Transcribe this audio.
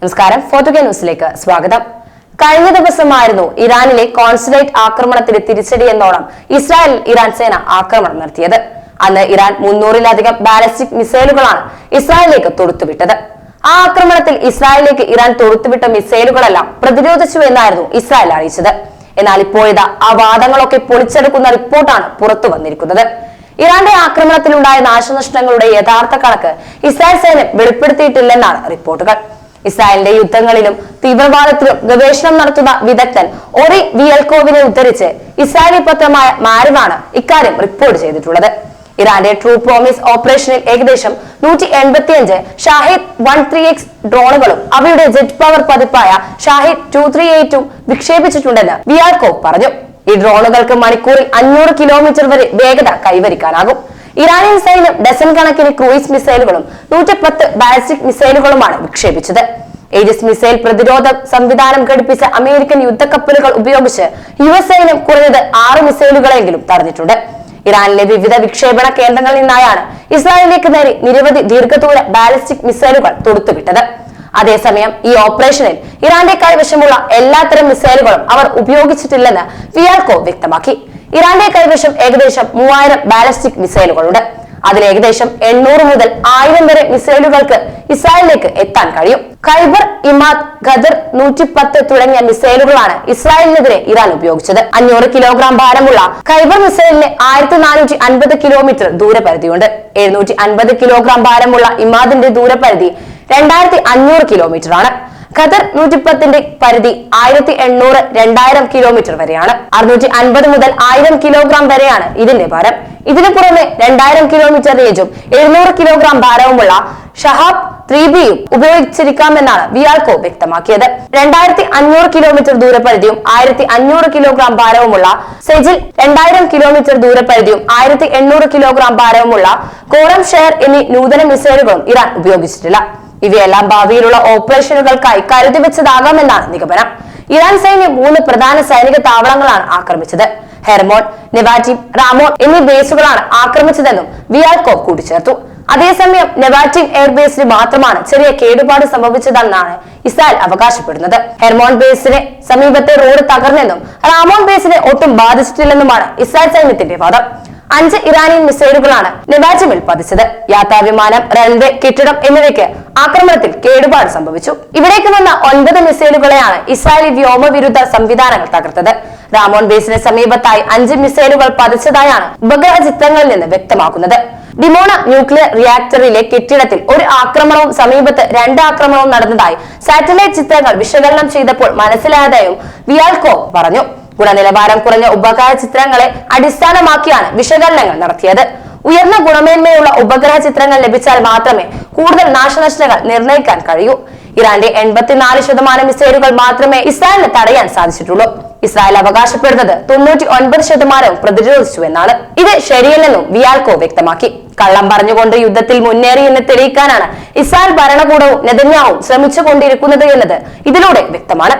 നമസ്കാരം. ഫോർട്ടുഗൽ ന്യൂസിലേക്ക് സ്വാഗതം. കഴിഞ്ഞ ദിവസമായിരുന്നു ഇറാനിലെ കോൺസുലേറ്റ് ആക്രമണത്തിന് തിരിച്ചടി എന്നോണം ഇസ്രായേൽ ഇറാൻ സേന ആക്രമണം നടത്തിയത്. അന്ന് ഇറാൻ മുന്നൂറിലധികം ബാലിസ്റ്റിക് മിസൈലുകളാണ് ഇസ്രായേലിലേക്ക് തൊടുത്തുവിട്ടത്. ആ ആക്രമണത്തിൽ ഇസ്രായേലിലേക്ക് ഇറാൻ തൊടുത്തുവിട്ട മിസൈലുകളെല്ലാം പ്രതിരോധിച്ചു എന്നായിരുന്നു ഇസ്രായേൽ അറിയിച്ചത്. എന്നാൽ ഇപ്പോഴിതാ ആ വാദങ്ങളൊക്കെ പൊളിച്ചെടുക്കുന്ന റിപ്പോർട്ടാണ് പുറത്തു വന്നിരിക്കുന്നത്. ഇറാന്റെ ആക്രമണത്തിലുണ്ടായ നാശനഷ്ടങ്ങളുടെ യഥാർത്ഥ കണക്ക് ഇസ്രായേൽ സേന വെളിപ്പെടുത്തിയിട്ടില്ലെന്നാണ് റിപ്പോർട്ടുകൾ. ഇസ്രായേലിന്റെ യുദ്ധങ്ങളിലും തീവ്രവാദത്തിലും ഗവേഷണം നടത്തുന്ന വിദഗ്ധൻ ഒറി വിയൽകോവിനെ ഉദ്ധരിച്ച് ഇസ്രായേലി പത്രമായ മാരിവാണ് ഇക്കാര്യം റിപ്പോർട്ട് ചെയ്തിട്ടുള്ളത്. ഇറാന്റെ ട്രൂ പ്രോമിസ് ഓപ്പറേഷനിൽ ഏകദേശം നൂറ്റി എൺപത്തിയഞ്ച് ഷാഹിദ് വൺ ത്രീ എക്സ് ഡ്രോണുകളും അവയുടെ ജെറ്റ് പവർ പതിപ്പായ ഷാഹിദ് ടു ത്രീ എയ്റ്റും വിക്ഷേപിച്ചിട്ടുണ്ടെന്ന് വിയാൽക്കോവ് പറഞ്ഞു. ഈ ഡ്രോണുകൾക്ക് മണിക്കൂറിൽ അഞ്ഞൂറ് കിലോമീറ്റർ വരെ വേഗത കൈവരിക്കാനാകും. ഇറാനിയൻ സൈന്യം ഡസൻ കണക്കിന് ക്രൂയിസ് മിസൈലുകളും നൂറ്റിപ്പത്ത് ബാലിസ്റ്റിക് മിസൈലുകളുമാണ് വിക്ഷേപിച്ചത്. ഏജസ് മിസൈൽ പ്രതിരോധ സംവിധാനം ഘടിപ്പിച്ച അമേരിക്കൻ യുദ്ധക്കപ്പലുകൾ ഉപയോഗിച്ച് യു എസ് സൈന്യം കുറഞ്ഞത് ആറ് മിസൈലുകളെങ്കിലും തടഞ്ഞിട്ടുണ്ട്. ഇറാനിലെ വിവിധ വിക്ഷേപണ കേന്ദ്രങ്ങളിൽ നിന്നായാണ് ഇസ്രായേലിലേക്ക് നേരെ നിരവധി ദീർഘദൂര ബാലിസ്റ്റിക് മിസൈലുകൾ തൊടുത്തുവിട്ടത്. അതേസമയം ഈ ഓപ്പറേഷനിൽ ഇറാന്റെ കൈവശമുള്ള എല്ലാത്തരം മിസൈലുകളും അവർ ഉപയോഗിച്ചിട്ടില്ലെന്ന് ഫിയാൽക്കോ വ്യക്തമാക്കി. ഇറാന്റെ കൈവശം ഏകദേശം മൂവായിരം ബാലിസ്റ്റിക് മിസൈലുകളുണ്ട്. അതിൽ ഏകദേശം എണ്ണൂറ് മുതൽ ആയിരം വരെ മിസൈലുകൾക്ക് ഇസ്രായേലിലേക്ക് എത്താൻ കഴിയും. ഖൈബർ ഇമാദ് ഖദർ നൂറ്റിപ്പത്ത് തുടങ്ങിയ മിസൈലുകളാണ് ഇസ്രായേലിനെതിരെ ഇറാൻ ഉപയോഗിച്ചത്. അഞ്ഞൂറ് കിലോഗ്രാം ഭാരമുള്ള ഖൈബർ മിസൈലിന് ആയിരത്തി നാനൂറ്റി അൻപത് കിലോമീറ്റർ ദൂരപരിധിയുണ്ട്. എഴുന്നൂറ്റി അൻപത് കിലോഗ്രാം ഭാരമുള്ള ഇമാദിന്റെ ദൂരപരിധി രണ്ടായിരത്തി അഞ്ഞൂറ് കിലോമീറ്റർ ആണ് ഖത്തർ നൂറ്റിപ്പത്തിന്റെ പരിധി ആയിരത്തി എണ്ണൂറ് രണ്ടായിരം കിലോമീറ്റർ വരെയാണ്. അറുന്നൂറ്റി അൻപത് മുതൽ ആയിരം കിലോഗ്രാം വരെയാണ് ഇതിന്റെ ഭാരം. ഇതിനു പുറമെ രണ്ടായിരം കിലോമീറ്റർ റേഞ്ചും എഴുന്നൂറ് കിലോഗ്രാം ഭാരവുമുള്ള ഷഹാബ് ത്രീ ബിയും ഉപയോഗിച്ചിരിക്കാമെന്നാണ് വിയാൾക്കോ വ്യക്തമാക്കിയത്. രണ്ടായിരത്തി അഞ്ഞൂറ് കിലോമീറ്റർ ദൂരപരിധിയും ആയിരത്തി അഞ്ഞൂറ് കിലോഗ്രാം ഭാരവുമുള്ള സെജിൽ രണ്ടായിരം കിലോമീറ്റർ ദൂരപരിധിയും ആയിരത്തി എണ്ണൂറ് കിലോഗ്രാം ഭാരവുമുള്ള കോറം ഷെയർ എന്നീ നൂതന മിസൈലുകളും ഇറാൻ ഉപയോഗിച്ചിട്ടില്ല. ഇവയെല്ലാം ഭാവിയിലുള്ള ഓപ്പറേഷനുകൾക്കായി കരുതി വെച്ചതാകാമെന്നാണ് നിഗമനം. ഇറാൻ സൈന്യം മൂന്ന് പ്രധാന സൈനിക താവളങ്ങളാണ് ആക്രമിച്ചത്. ഹെർമോൺ നെവാറ്റീവ് റാമോൺ എന്നീ ബേസുകളാണ് ആക്രമിച്ചതെന്നും വിയാൽകോവ് കൂട്ടിച്ചേർത്തു. അതേസമയം നെവാറ്റീവ് എയർബേസിന് മാത്രമാണ് ചെറിയ കേടുപാട് സംഭവിച്ചതെന്നാണ് ഇസ്രായേൽ അവകാശപ്പെടുന്നത്. ഹെർമോൺ ബേസിന് സമീപത്തെ റോഡ് തകർന്നെന്നും റാമോൺ ബേസിനെ ഒട്ടും ബാധിച്ചിട്ടില്ലെന്നുമാണ് ഇസ്രായേൽ സൈന്യത്തിന്റെ വാദം. അഞ്ച് ഇറാനിയൻ മിസൈലുകളാണ് നെവാജിമിൽ പതിച്ചത്. യാത്രാവിമാനം റൺവേ കെട്ടിടം എന്നിവയ്ക്ക് ആക്രമണത്തിൽ കേടുപാട് സംഭവിച്ചു. ഇവിടേക്ക് വന്ന ഒൻപത് മിസൈലുകളെയാണ് ഇസ്രായേലി വ്യോമവിരുദ്ധ സംവിധാനങ്ങൾ തകർത്തത്. റാമോൺ ബേസിന് സമീപത്തായി അഞ്ച് മിസൈലുകൾ പതിച്ചതായാണ് ഉപഗ്രഹ ചിത്രങ്ങളിൽ നിന്ന് വ്യക്തമാക്കുന്നത്. ഡിമോണ ന്യൂക്ലിയർ റിയാക്ടറിലെ കെട്ടിടത്തിൽ ഒരു ആക്രമണവും സമീപത്ത് രണ്ട് ആക്രമണവും നടന്നതായി സാറ്റലൈറ്റ് ചിത്രങ്ങൾ വിശകലനം ചെയ്തപ്പോൾ മനസ്സിലായതായും വിയാൽകോ പറഞ്ഞു. ഗുണനിലവാരം കുറഞ്ഞ ഉപഗ്രഹ ചിത്രങ്ങളെ അടിസ്ഥാനമാക്കിയാണ് വിശകലനങ്ങൾ നടത്തിയത്. ഉയർന്ന ഗുണമേന്മയുള്ള ഉപഗ്രഹ ചിത്രങ്ങൾ ലഭിച്ചാൽ മാത്രമേ കൂടുതൽ നാശനഷ്ടങ്ങൾ നിർണയിക്കാൻ കഴിയൂ. ഇറാന്റെ എൺപത്തിനാല് ശതമാനം മിസൈലുകൾ മാത്രമേ ഇസ്രായേലിന് തടയാൻ സാധിച്ചിട്ടുള്ളൂ. ഇസ്രായേൽ അവകാശപ്പെടുന്നത് തൊണ്ണൂറ്റി ഒൻപത് ശതമാനവും പ്രതിരോധിച്ചു എന്നാണ് ഇത് ശരിയല്ലെന്നും വിയാൽക്കോ വ്യക്തമാക്കി. കള്ളം പറഞ്ഞുകൊണ്ട് യുദ്ധത്തിൽ മുന്നേറി എന്ന് തെളിയിക്കാനാണ് ഇസ്രായേൽ ഭരണകൂടവും നെതന്യാവും ശ്രമിച്ചുകൊണ്ടിരിക്കുന്നത് എന്നത് ഇതിലൂടെ വ്യക്തമാണ്.